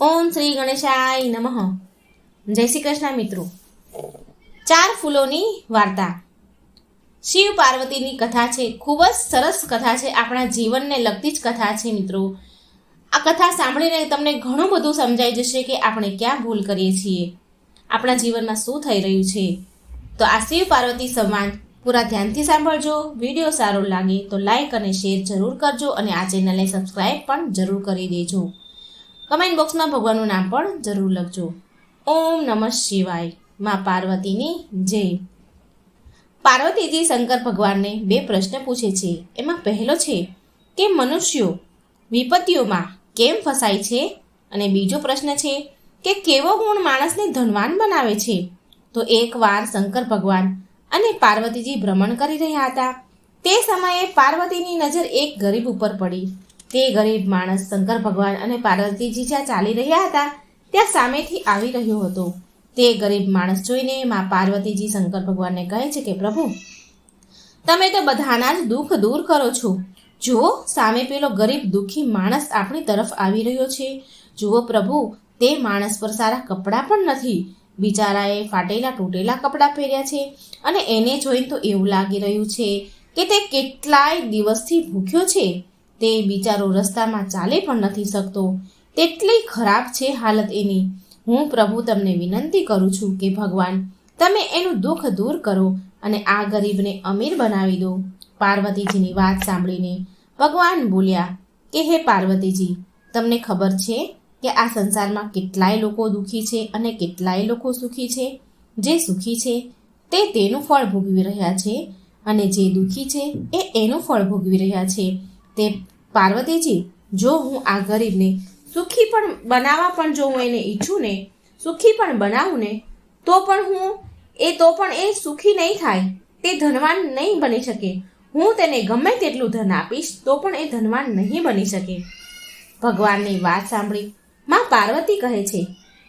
ઓમ શ્રી ગણેશાય નમઃ. જય શ્રી કૃષ્ણ મિત્રો. ચાર ફૂલોની વાર્તા. શિવ પાર્વતીની કથા છે, ખૂબ જ સરસ કથા છે, આપણા જીવનને લગતી જ કથા છે મિત્રો. આ કથા સાંભળીને તમને ઘણું બધું સમજાઈ જશે કે આપણે ક્યાં ભૂલ કરીએ છીએ. આપણા જીવનમાં શું થઈ રહ્યું છે. તો આ શિવ પાર્વતી સંવાદ પૂરા ધ્યાનથી સાંભળજો, વીડિયો સારો લાગે તો લાઈક અને શેર જરૂર કરજો અને આ ચેનલને સબસ્ક્રાઈબ પણ જરૂર કરી દેજો. કમેન્ટ બોક્સમાં ભગવાનનું નામ પણ જરૂર લખજો. ઓમ નમઃ શિવાય. માં પાર્વતીની જય. પાર્વતીજી શંકર ભગવાનને બે પ્રશ્ન પૂછે છે. એમાં પહેલો છે, કે મનુષ્યો વિપત્તિઓમાં કેમ ફસાય છે? અને બીજો પ્રશ્ન છે, કે કેવો ગુણ માણસને ધનવાન બનાવે છે? તો એકવાર શંકર ભગવાન અને પાર્વતીજી ભ્રમણ કરી રહ્યા હતા. તે સમયે પાર્વતીની નજર એક ગરીબ ઉપર પડી. તે ગરીબ માણસ, શંકર ભગવાન અને પાર્વતીજી જ્યાં ચાલી રહ્યા હતા, ત્યાં સામેથી આવી રહ્યો હતો. તે ગરીબ માણસ જોઈને માં પાર્વતીજી શંકર ભગવાનને કહે છે કે, પ્રભુ, તમે તો બધાના જ દુઃખ દૂર કરો છો. જુઓ સામે પેલો ગરીબ દુઃખી માણસ આપણી તરફ આવી રહ્યો છે, જુઓ પ્રભુ, તે માણસ પર સારા કપડાં પણ નથી. બિચારાએ ફાટેલા તૂટેલા કપડાં પહેર્યા છે અને એને જોઈને તો એવું લાગી રહ્યું છે કે તે કેટલાય દિવસથી ભૂખ્યો છે. તે બિચારો રસ્તામાં ચાલી પણ નથી શકતો. તેટલી ખરાબ છે હાલત એની. હું પ્રભુ તમને વિનંતી કરું છું કે ભગવાન, તમે એનું દુઃખ દૂર કરો અને આ ગરીબને અમીર બનાવી દો. પાર્વતીજીની વાત સાંભળીને ભગવાન બોલ્યા કે, હે પાર્વતીજી, તમને ખબર છે કે આ સંસારમાં કેટલાય લોકો દુઃખી છે અને કેટલાય લોકો સુખી છે? જે સુખી છે તે તેનું ફળ ભોગવી રહ્યા છે અને જે દુઃખી છે એ એનું ફળ ભોગવી રહ્યા છે. તે પાર્વતીજી, જો હું આ ગરીબને સુખી પણ બનાવવા પણ જો હું એને ઈચ્છું ને સુખી પણ બનાવું ને તો પણ હું, એ તો પણ એ સુખી નહીં થાય, તે ધનવાન નહીં બની શકે. હું તેને ગમે તેટલું ધન આપીશ, તો પણ એ ધનવાન નહીં બની શકે. ભગવાનની વાત સાંભળી માં પાર્વતી કહે છે,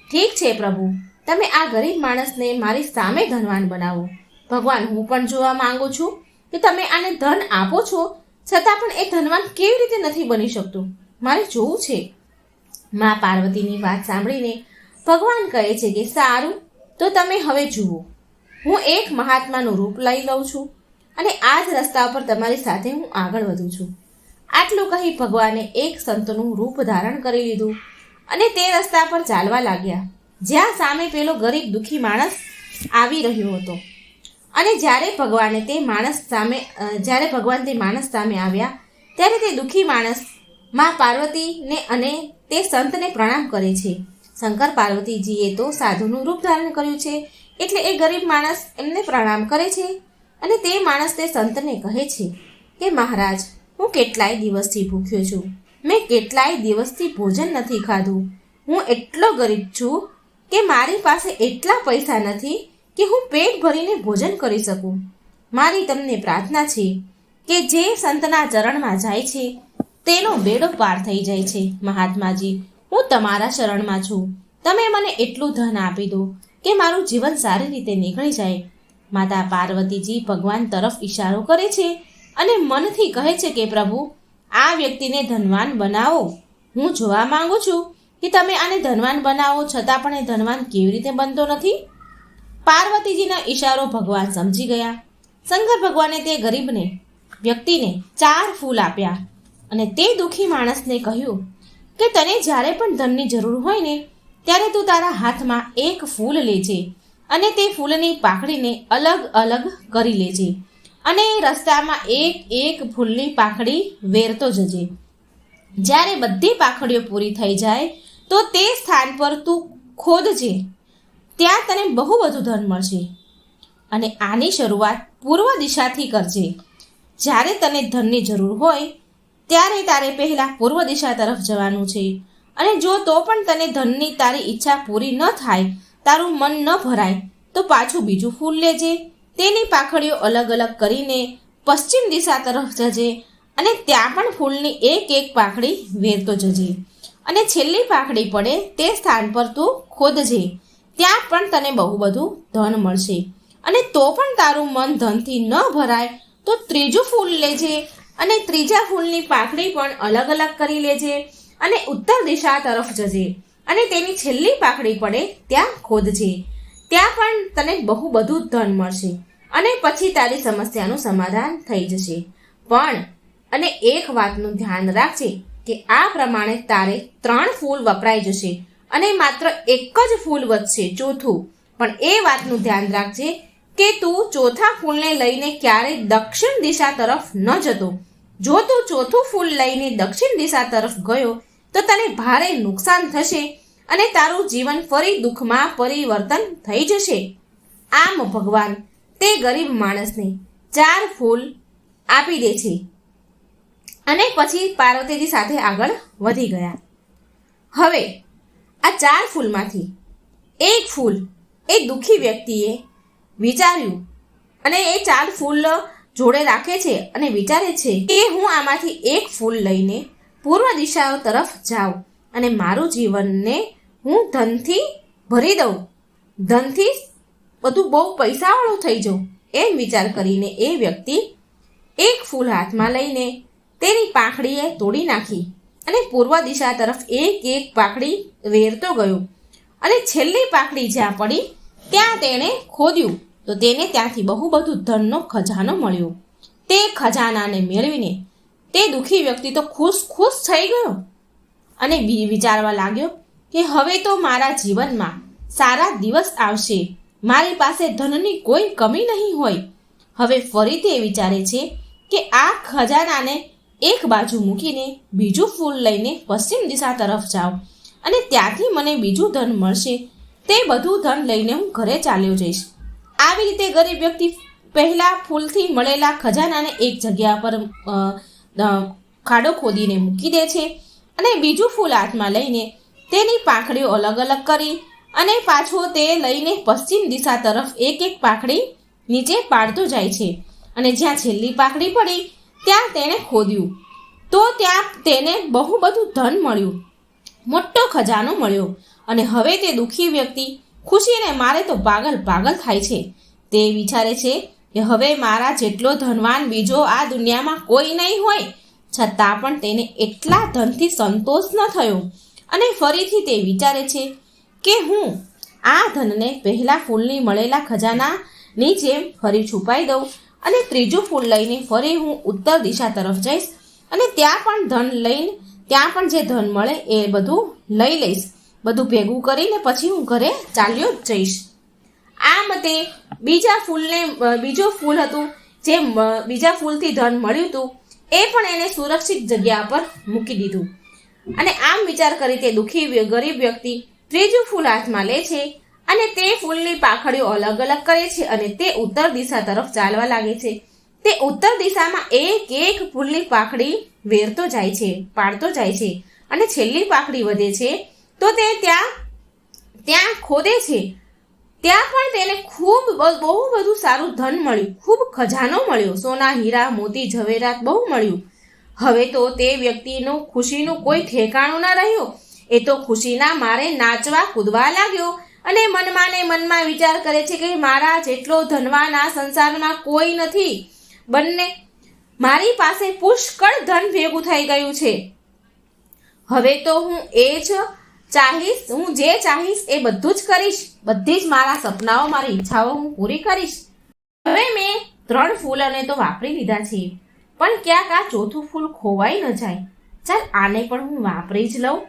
ઠીક છે પ્રભુ, તમે આ ગરીબ માણસને મારી સામે ધનવાન બનાવો. ભગવાન, હું પણ જોવા માંગુ છું કે તમે આને ધન આપો છો છતાં પણ એ ધનવાન કેવી રીતે નથી બની શકતું? મારે જોવું છે. મા પાર્વતીની વાત સાંભળીને ભગવાન કહે છે કે, સારું, તો તમે હવે જુઓ. હું એક મહાત્માનું રૂપ લઈ લઉં છું અને આ જ રસ્તા પર તમારી સાથે હું આગળ વધું છું. આટલું કહી ભગવાને એક સંતનું રૂપ ધારણ કરી લીધું અને તે રસ્તા પર ચાલવા લાગ્યા. જ્યાં સામે પેલો ગરીબ દુઃખી માણસ આવી રહ્યો હતો. અને જ્યારે ભગવાને તે માણસ સામે જ્યારે ભગવાન તે માણસ સામે આવ્યા, ત્યારે તે દુઃખી માણસમાં પાર્વતીને અને તે સંતને પ્રણામ કરે છે. શંકર પાર્વતીજીએ તો સાધુનું રૂપ ધારણ કર્યું છે, એટલે એ ગરીબ માણસ એમને પ્રણામ કરે છે અને તે માણસ તે સંતને કહે છે કે, મહારાજ, હું કેટલાય દિવસથી ભૂખ્યો છું. મેં કેટલાય દિવસથી ભોજન નથી ખાધું. હું એટલો ગરીબ છું કે મારી પાસે એટલા પૈસા નથી કે હું પેટ ભરીને ભોજન કરી શકું? મારી તમને પ્રાર્થના છે કે જે સંતના ચરણમાં જાય છે, તેનો બેડો પાર થઈ જાય છે. મહાત્માજી, હું તમારા શરણમાં છું. તમે મને એટલું ધન આપી દો કે મારું જીવન સારી રીતે નીકળી જાય. માતા પાર્વતીજી ભગવાન તરફ ઈશારો કરે છે અને મનથી કહે છે કે, પ્રભુ, આ વ્યક્તિને ધનવાન બનાવો. હું જોવા માંગુ છું કે તમે આને ધનવાન બનાવો છતાં પણ એ ધનવાન કેવી રીતે બનતો નથી? પાર્વતીજીના ઈશારો ભગવાન સમજી ગયા. શંકર ભગવાને તે ગરીબને, વ્યક્તિને ચાર ફૂલ આપ્યા અને તે દુઃખી માણસને કહ્યું કે તને જ્યારે પણ ધનની જરૂર હોય ને, ત્યારે તું તારા હાથમાં એક ફૂલ લેજે અને તે ફૂલની પાખડીને અલગ અલગ કરી લેજે અને રસ્તામાં એક એક ફૂલની પાખડી વેરતો જજે. જ્યારે બધી પાખડીઓ પૂરી થઈ જાય, તો તે સ્થાન પર તું ખોદજે. ત્યાં તને બહુ બધું ધન મળશે. અને આની શરૂઆત પૂર્વ દિશાથી કરજે. જ્યારે તને ધનની જરૂર હોય, ત્યારે તારે પહેલાં પૂર્વ દિશા તરફ જવાનું છે. અને જો તો પણ તને ધનની તારી ઈચ્છા પૂરી ન થાય, તારું મન ન ભરાય, તો પાછું બીજું ફૂલ લેજે. તેની પાખડીઓ અલગ અલગ કરીને પશ્ચિમ દિશા તરફ જજે અને ત્યાં પણ ફૂલની એક એક પાખડી વેરતો જજે. અને છેલ્લી પાખડી પડે તે સ્થાન પર તું ખોદજે. ત્યાં પણ તને બહુ બધું ધન મળશે. અને તો પણ તારું મન ધનથી ન ભરાય, તો ત્રીજું ફૂલ લેજે. અને ત્રીજા ફૂલની પાંખડી પણ અલગ અલગ કરી લેજે અને ઉત્તર દિશા તરફ જજે. અને તેની છેલ્લી પાકડી પડે ત્યાં ખોદજે. ત્યાં પણ તને બહુ બધું ધન મળશે. અને પછી તારી સમસ્યાનું સમાધાન થઈ જશે. પણ, અને એક વાતનું ધ્યાન રાખજે કે આ પ્રમાણે તારે ત્રણ ફૂલ વપરાઈ જશે. અને માત્ર એક જ ફૂલ વધશે ચોથું. પણ એ વાતનું ધ્યાન રાખજે કે તું ચોથા ફૂલને લઈને ક્યારેય દક્ષિણ દિશા તરફ ન જતો. જો તું ચોથું ફૂલ લઈને દક્ષિણ દિશા તરફ ગયો, તો તને ભારે નુકસાન થશે અને તારું જીવન ફરી દુઃખમાં પરિવર્તન થઈ જશે. આમ ભગવાન, તે ગરીબ માણસને ચાર ફૂલ આપી દે છે. અને પછી પાર્વતીજી સાથે આગળ વધી ગયા. હવે આ ચાર ફૂલમાંથી એક ફૂલ એ દુઃખી વ્યક્તિએ વિચાર્યું અને એ ચાર ફૂલ જોડે રાખે છે અને વિચારે છે કે હું આમાંથી એક ફૂલ લઈને પૂર્વ દિશાઓ તરફ જાઉં અને મારું જીવનને હું ધનથી ભરી દઉં. ધનથી બધું બહુ પૈસાવાળું થઈ જાઉં એમ વિચાર કરીને એ વ્યક્તિ એક ફૂલ હાથમાં લઈને તેની પાંખડીએ તોડી નાખી. અને પૂર્વ દિશા તરફ એક એક પાકડી વેરતો ગયો. અને છેલ્લી પાકડી જ્યાં પડી, ત્યાં તેણે ખોદ્યું. તો તેને ત્યાંથી બહુ બધું ધનનો ખજાનો મળ્યો. તે ખજાનાને મેળવીને તે દુઃખી વ્યક્તિ તો ખુશ ખુશ થઈ ગયો. અને વિચારવા લાગ્યો કે હવે તો મારા જીવનમાં સારા દિવસ આવશે. મારી પાસે ધનની કોઈ કમી નહીં હોય. હવે ફરી તે વિચારે છે કે આ ખજાનાને એક બાજુ મૂકીને બીજું ફૂલ લઈને પશ્ચિમ દિશા તરફ જાઉં અને ત્યાંથી મને બીજું ધન મળશે. તે બધું ધન લઈને હું ઘરે ચાલ્યો જઈશ. આવી રીતે ગરીબ વ્યક્તિ પહેલા ફૂલથી મળેલા ખજાનાને એક જગ્યા પર ખાડો ખોદીને મૂકી દે છે અને બીજું ફૂલ હાથમાં લઈને તેની પાંખડીઓ અલગ અલગ કરી અને પાછો તે લઈને પશ્ચિમ દિશા તરફ એક એક પાંખડી નીચે પાડતો જાય છે. અને જ્યાં છેલ્લી પાંખડી પડી ત્યાં તેણે ખોદ્યું. તો ત્યાં તેને બહુ બધું ધન મળ્યું. મોટો ખજાનો મળ્યો અને હવે તે દુઃખી વ્યક્તિ ખુશીને મારે તો પાગલ પાગલ થાય છે. તે વિચારે છે કે હવે મારા જેટલો ધનવાન બીજો આ દુનિયામાં કોઈ નહીં હોય. છતાં પણ તેને એટલા ધનથી સંતોષ ન થયો. અને ફરીથી તે વિચારે છે કે હું આ ધનને પહેલાં ફૂલની મળેલા ખજાનાની જેમ ફરી છુપાઈ દઉં. અને ત્રીજું ફૂલ લઈને ફરી હું ઉત્તર દિશા તરફ જઈશ અને ત્યાં પણ ધન લઈને, ત્યાં પણ જે ધન મળે એ બધું લઈ લઈશ. બધું ભેગું કરીને પછી હું ઘરે ચાલ્યો જઈશ. આ મતે બીજા ફૂલને બીજો ફૂલ હતું જે બીજા ફૂલથી ધન મળ્યું હતું, એ પણ એને સુરક્ષિત જગ્યા પર મૂકી દીધું. અને આમ વિચાર કરી તે દુઃખી ગરીબ વ્યક્તિ ત્રીજું ફૂલ હાથમાં લે છે અને તે ફૂલની પાખડીઓ અલગ અલગ કરે છે અને તે ઉત્તર દિશા તરફ ચાલવા લાગે છે. તે ઉત્તર દિશામાં એક એક ફૂલની પાખડી વેરતો જાય છે, પાડતો જાય છે અને છેલ્લી પાખડી વધે છે. તો તે ત્યાં ત્યાં ખોદે છે. ત્યાં પણ તેને ખૂબ બહુ બધું સારું ધન મળ્યું. ખૂબ ખજાનો મળ્યો. સોના, હીરા, મોતી, ઝવેરાત બહુ મળ્યું. હવે તો તે વ્યક્તિનું ખુશીનું કોઈ ઠેકાણું ના રહ્યું. એ તો ખુશીના મારે નાચવા કૂદવા લાગ્યો. અને મનમાં ને મનમાં વિચાર કરે છે કે મારા જેટલો ધનવાન આ સંસારમાં કોઈ નથી. બંને, મારી પાસે પુષ્કળ ધન ભેગું થઈ ગયું છે. હવે તો હું એ જ ચાહીશ, હું જે ચાહીશ એ બધું જ કરીશ. બધી જ મારા સપનાઓ, મારી ઈચ્છાઓ હું પૂરી કરીશ. હવે મેં ત્રણ ફૂલોને તો વાપરી લીધા છે. પણ ક્યાંક આ ચોથું ફૂલ ખોવાઈ ન જાય. ચાલ આને પણ હું વાપરી જ લઉં.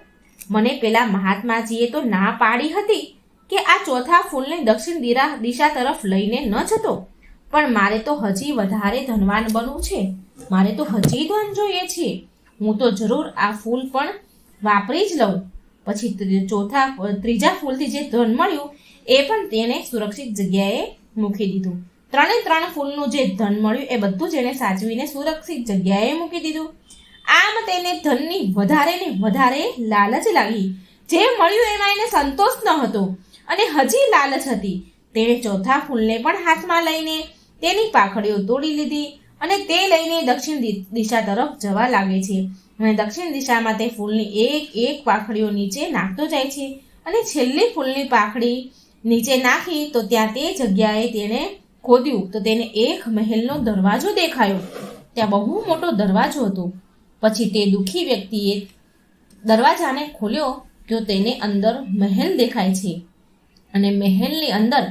મને પેલા મહાત્માજીએ તો ના પાડી હતી. કે આ ચોથા ફૂલને દક્ષિણ દિરા, દિશા તરફ લઈને ન જતો? પણ મારે તો હજી વધારે ધનવાન બનવું છે. મારે તો હજી ધન જોઈએ છે. હું તો જરૂર આ ફૂલ પણ વાપરી જ લઉં. પછી ચોથા, ત્રીજા ફૂલથી જે ધન મળ્યું, એ પણ તેને સુરક્ષિત જગ્યાએ મૂકી દીધું. ત્રણે ત્રણ ફૂલનું જે ધન મળ્યું, એ બધું જ એને સાચવીને સુરક્ષિત જગ્યાએ મૂકી દીધું. આમ તેને ધનની વધારે ને વધારે લાલચ લાગી. જે મળ્યું એમાં એને સંતોષ ન હતો. અને હજી લાલચ હતી. તેણે ચોથા ફૂલને પણ હાથમાં લઈને તેની પાખડીઓ તોડી લીધી અને તે લઈને દક્ષિણ દિશા તરફ જવા લાગે છે. અને દક્ષિણ દિશામાં તે ફૂલની એક એક પાખડીઓ નીચે નાખતો જાય છે અને છેલ્લી ફૂલની પાખડી નીચે નાખી તો ત્યાં તે જગ્યાએ તેણે ખોદ્યું. તો તેને એક મહેલનો દરવાજો દેખાયો. ત્યાં બહુ મોટો દરવાજો હતો. પછી તે દુઃખી વ્યક્તિએ દરવાજાને ખોલ્યો. તો તેને અંદર મહેલ દેખાય છે. અને મહેલની અંદર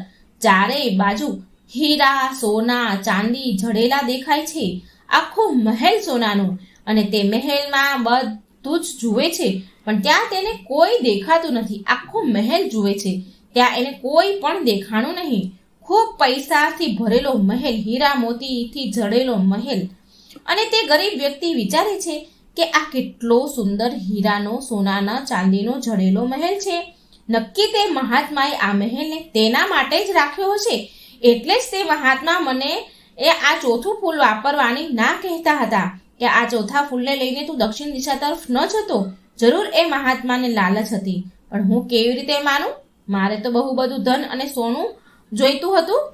ચારેય બાજુ હીરા, સોના, ચાંદી જડેલા દેખાય છે. આખો મહેલ સોનાનો. અને તે મહેલમાં બધું જ જુએ છે. પણ ત્યાં તેને કોઈ દેખાતું નથી. આખો મહેલ જુએ છે. ત્યાં એને કોઈ પણ દેખાણું નહીં. ખૂબ પૈસાથી ભરેલો મહેલ, હીરા મોતીથી જડેલો મહેલ. અને તે ગરીબ વ્યક્તિ વિચારે છે કે આ કેટલો સુંદર હીરાનો, સોનાના, ચાંદીનો જડેલો મહેલ છે. નક્કી તે મહાત્માએ આ મહેલને તેના માટે જ રાખ્યો હશે? એટલે જ તે મહાત્મા મને એ આ ચોથું ફૂલ વાપરવાની ના કહેતા હતા કે આ ચોથા ફૂલને લઈને તું દક્ષિણ દિશા તરફ ન જતો. જરૂર એ મહાત્માને લાલચ હતી. પણ હું કેવી રીતે માનું? મારે તો બહુ બધું ધન અને સોનું જોઈતું હતું.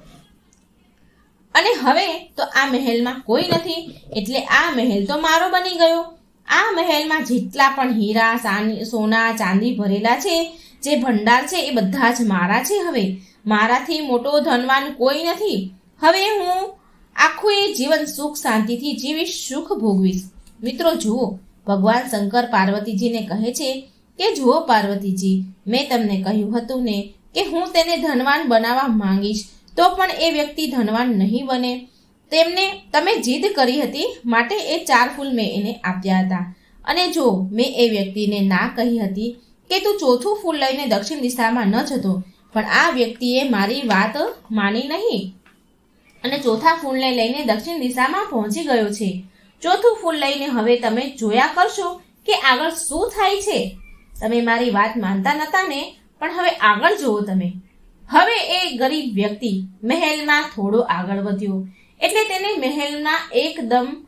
અને હવે તો આ મહેલમાં કોઈ નથી. એટલે આ મહેલ તો મારો બની ગયો. આ મહેલમાં જેટલા પણ હીરા, સોના ચાંદી ભરેલા છે જે ભંડાર છે એ બધા જ મારા છે હવે. મારાથી મોટો ધનવાન કોઈ નથી. હવે હું આખું એ જીવન સુખ શાંતિથી જીવીશ, સુખ ભોગવીશ. મિત્રો, જુઓ, ભગવાન શંકર પાર્વતીજીને કહે છે કે, જુઓ પાર્વતીજી, મેં તમને કહ્યું હતું ને કે હું તેને ધનવાન બનાવવા માંગીશ, તો પણ એ વ્યક્તિ ધનવાન નહીં બને. તેમને તમે જીદ કરી હતી, માટે એ ચાર ફૂલ મેં એને આપ્યા હતા. અને જો મેં એ વ્યક્તિને ના કહી હતી કે તું ચોથું ફૂલ લઈને દક્ષિણ દિશામાં ન જતો, પણ આ વ્યક્તિએ મારી વાત માની નહીં. અને ચોથા ફૂલને લઈને દક્ષિણ દિશામાં પહોંચી ગયો છે. ચોથું ફૂલ લઈને હવે તમે જોયા કરશો કે આગળ શું થાય છે. તમે મારી વાત માનતા નતા ને, પણ હવે આગળ જુઓ તમે. હવે એ ગરીબ વ્યક્તિ મહેલમાં થોડો આગળ વધ્યો. એટલે તેને મહેલના એકદમ,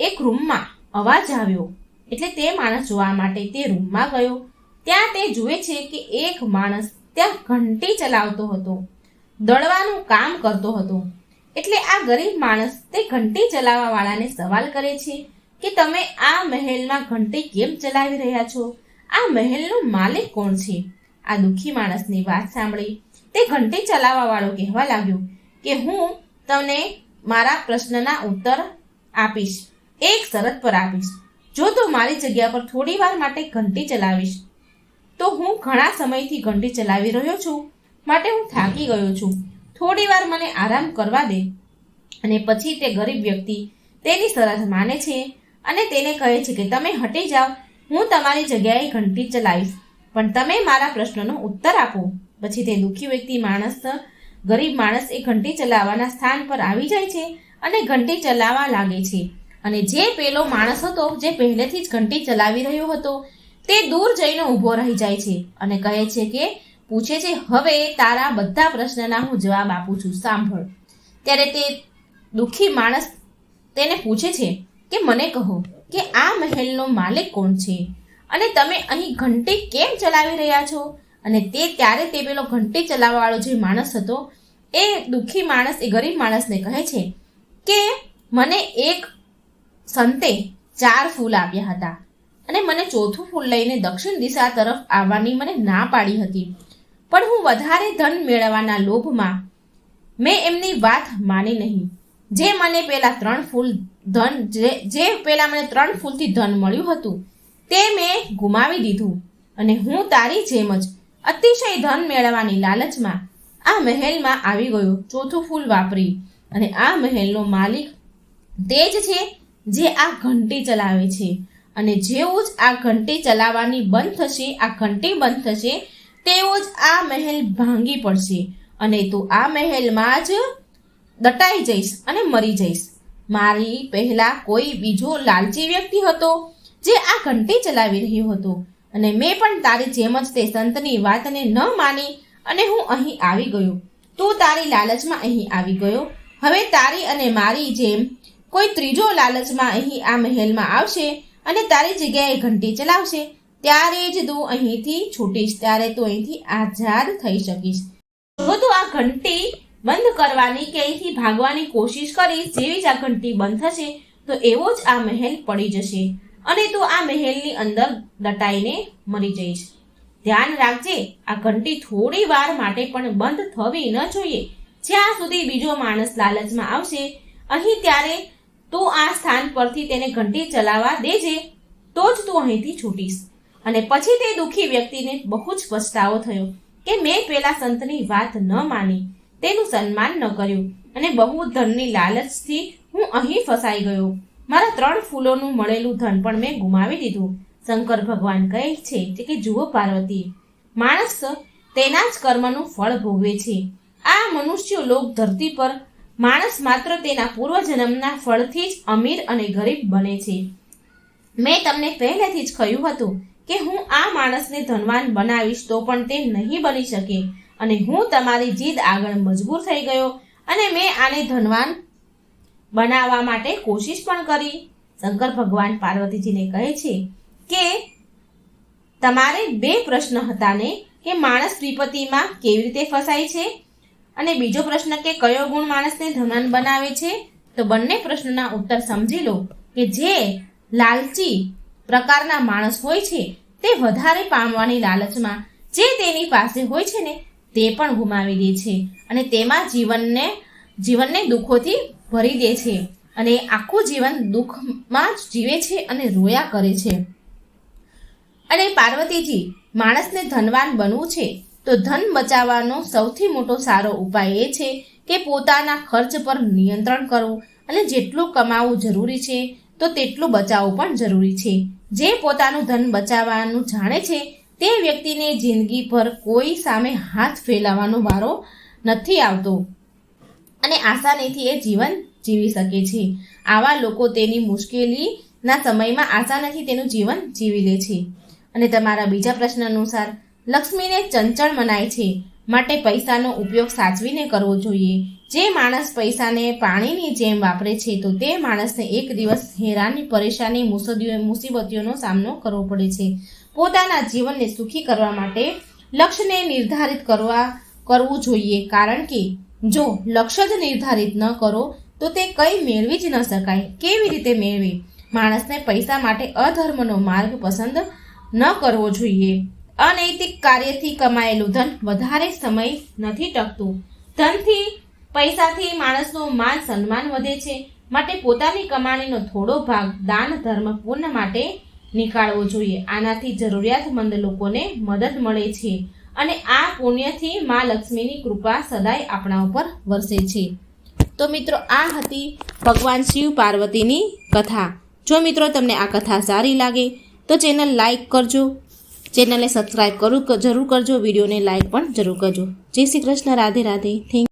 એક રૂમમાં અવાજ આવ્યો. એટલે તે માણસ જોવા માટે તે રૂમમાં ગયો. ત્યાં તે જુએ છે કે એક માણસ ત્યાં ઘંટી ચલાવતો હતો, દળવાનું કામ કરતો હતો. એટલે આ ગરીબ માણસ તે ઘંટી ચલાવવા વાળાને સવાલ કરે છે કે તમે આ મહેલમાં ઘંટી કેમ ચલાવી રહ્યા છો? આ મહેલનો માલિક કોણ છે? આ દુઃખી માણસની વાત સાંભળી તે ઘંટી ચલાવવા વાળો કહેવા લાગ્યો કે હું તમને મારા પ્રશ્નના ઉત્તર આપીશ, એક શરત પર આપીશ. જો તું મારી જગ્યા પર થોડી વાર માટે ઘંટી ચલાવીશ, તો હું ઘણા સમયથી ઘંટી ચલાવી રહ્યો છું. માટે હું થાકી ગયો છું. થોડી વાર મને આરામ કરવા દે. અને પછી તે ગરીબ વ્યક્તિ તેની શરત માને છે અને તેને કહે છે કે તમે હટી જાઓ. હું તમારી જગ્યાએ ઘંટી ચલાવીશ, પણ તમે મારા પ્રશ્નનો ઉત્તર આપો. પછી તે દુઃખી વ્યક્તિ માણસ, ગરીબ માણસ એ ઘંટી ચલાવવાના સ્થાન પર આવી જાય છે અને ઘંટી ચલાવવા લાગે છે. અને જે પેલો માણસ હતો, જે પહેલેથી જ ઘંટી ચલાવી રહ્યો હતો, તે દૂર જઈને ઊભો રહી જાય છે અને કહે છે કે, પૂછે છે, હવે તારા બધા પ્રશ્નના હું જવાબ આપું છું, સાંભળ. ત્યારે તે દુઃખી માણસ તેને પૂછે છે કે, મને કહો કે આ મહેલનો માલિક કોણ છે? અને તમે અહીં ઘંટી કેમ ચલાવી રહ્યા છો? અને તે ત્યારે તે પેલો ઘંટી ચલાવવાવાળો જે માણસ હતો, એ દુઃખી માણસ, એ ગરીબ માણસને કહે છે કે, મને એક સંતે ચાર ફૂલ આપ્યા હતા. અને મને ચોથું ફૂલ લઈને દક્ષિણ દિશા તરફ આવવાની મને ના પાડી હતી. પણ હું વધારે ધન મેળવવાના લોભમાં મેં એમની વાત માની નહીં. જે મને પેલા ત્રણ ફૂલ ધન, જે પેલા મને ત્રણ ફૂલથી ધન મળ્યું હતું, તે મેં ગુમાવી દીધું. અને હું તારી જેમ જ અતિશય ધન મેળવવાની લાલચમાં આ મહેલમાં આવી ગયો, ચોથું ફૂલ વાપરી. અને આ મહેલનો માલિક તે જ છે જે આ ઘંટી ચલાવે છે. અને જેવું જ આ ઘંટી ચલાવવાની બંધ થશે, આ ઘંટી બંધ થશે, તેવો જ આ મહેલ ભાંગી પડશે. અને તું આ મહેલમાં જ દટાઈ જઈશ અને મરી જઈશ. મારી પહેલાં કોઈ બીજો લાલચી વ્યક્તિ હતો જે આ ઘંટી ચલાવી રહ્યો હતો. અને મેં પણ તારી જેમ જ તે સંતની વાતને ન માની અને હું અહીં આવી ગયો. તું તારી લાલચમાં અહીં આવી ગયો. હવે તારી અને મારી જેમ કોઈ ત્રીજો લાલચમાં અહીં આ મહેલમાં આવશે અને તારી જગ્યાએ ઘંટી ચલાવશે, ત્યારે જ તું અહીંથી છૂટીશ, ત્યારે તું અહીંથી આઝાદ થઈ શકીશ. જો તું આ ઘંટી બંધ કરવાની કે અહીંથી ભાગવાની કોશિશ કરીશ, જેવી જ આ ઘંટી બંધ થશે, તો એવો જ આ મહેલ પડી જશે અને તું આ મહેલની અંદર દટાઈને મરી જઈશ. ધ્યાન રાખજે, આ ઘંટી થોડી વાર માટે પણ બંધ થવી ન જોઈએ. જ્યાં સુધી બીજો માણસ લાલચમાં આવશે, અહીં ત્યારે તું આ સ્થાન પરથી તેને ઘંટી ચલાવવા દેજે, તો જ તું અહીંથી છૂટીશ. અને પછી તે દુઃખી વ્યક્તિને બહુ જ પછતાવો થયો કે મેં પેલા સંતની વાત ન માની. તેનું સન્માન ન કર્યું અને બહુ ધનની લાલચથી હું અહીં ફસાઈ ગયો. મારા ત્રણ ફૂલોનું મળેલું ધન પણ મેં ગુમાવી દીધું. શંકર ભગવાન કહે છે કે જુઓ પાર્વતી, માણસ તેના જ કર્મનું ફળ ભોગવે છે. આ મનુષ્ય લોક ધરતી પર માણસ માત્ર તેના પૂર્વજન્મના ફળથી જ અમીર અને ગરીબ બને છે. મેં તમને પહેલેથી જ કહ્યું હતું કે હું આ માણસને ધનવાન બનાવીશ તો પણ તે નહીં બની શકે અને હું તમારી જીદ આગળ મજબૂર થઈ ગયો અને મેં આને ધનવાન બનાવવા માટે કોશિશ પણ કરી. શંકર ભગવાન પાર્વતીજીને કહે છે કે તમારે બે પ્રશ્ન હતા ને કે માણસ વિપત્તિમાં કેવી રીતે ફસાય છે? અને બીજો પ્રશ્ન કે કયો ગુણ માણસને ધનવાન બનાવે છે? તો બંને પ્રશ્નના ઉત્તર સમજી લો કે જે લાલચી પ્રકારના માણસ હોય છે, તે વધારે પામવાની લાલચમાં જે તેની પાસે હોય છે ને, તે પણ ગુમાવી દે છે અને તેમાં જીવનને જીવનને દુઃખોથી ભરી દે છે અને આખું જીવન દુઃખમાં જ જીવે છે અને રોયા કરે છે. અને પાર્વતીજી, માણસને ધનવાન બનવું છે તો ધન બચાવવાનો સૌથી મોટો સારો ઉપાય એ છે કે પોતાના ખર્ચ પર નિયંત્રણ કરવું અને જેટલું કમાવવું જરૂરી છે, તો તેટલું બચાવવું પણ જરૂરી છે. જે પોતાનું ધન બચાવવાનું જાણે છે, તે વ્યક્તિને જિંદગીભર કોઈ સામે હાથ ફેલાવવાનો વારો નથી આવતો અને આસાનીથી એ જીવન જીવી શકે છે. આવા લોકો તેની મુશ્કેલીના સમયમાં આસાનીથી તેનું જીવન જીવી લે છે. અને તમારા બીજા પ્રશ્ન અનુસાર લક્ષ્મીને ચંચળ મનાય છે. માટે પૈસાનો ઉપયોગ સાચવીને કરવો જોઈએ. જે માણસ પૈસાને પાણીની જેમ વાપરે છે, તો તે માણસને એક દિવસ હેરાની પરેશાની મુસદીઓ મુસીબતીઓનો સામનો કરવો પડે છે. પોતાના જીવનને સુખી કરવા માટે લક્ષ્યને નિર્ધારિત કરવા, કરવું જોઈએ. કારણ કે, જો લક્ષ્ય જ નિર્ધારિત ન કરો, તો તે કંઈ મેળવી જ ન શકાય. કેવી રીતે મેળવે? માણસને પૈસા માટે અધર્મનો માર્ગ પસંદ ન કરવો જોઈએ. અનૈતિક કાર્યથી કમાયેલું ધન વધારે સમય નથી ટકતું. ધનથી, પૈસાથી માણસનું માન સન્માન વધે છે. માટે પોતાની કમાણીનો થોડો ભાગ દાન, ધર્મ પૂર્ણ માટે નીકાળવો જોઈએ. આનાથી જરૂરિયાતમંદ લોકોને મદદ મળે છે. અને આ પુણ્યથી મા લક્ષ્મીની કૃપા સદાય આપણા ઉપર વરસે છે. તો મિત્રો, આ હતી ભગવાન શિવ પાર્વતીની કથા. જો મિત્રો તમને આ કથા સારી લાગે, તો ચેનલ લાઈક કરજો ચેનલને સબસ્ક્રાઈબ કરું જરૂર કરજો, વિડીયોને લાઇક પણ જરૂર કરજો. જય શ્રી કૃષ્ણ, રાધે રાધે. થેન્ક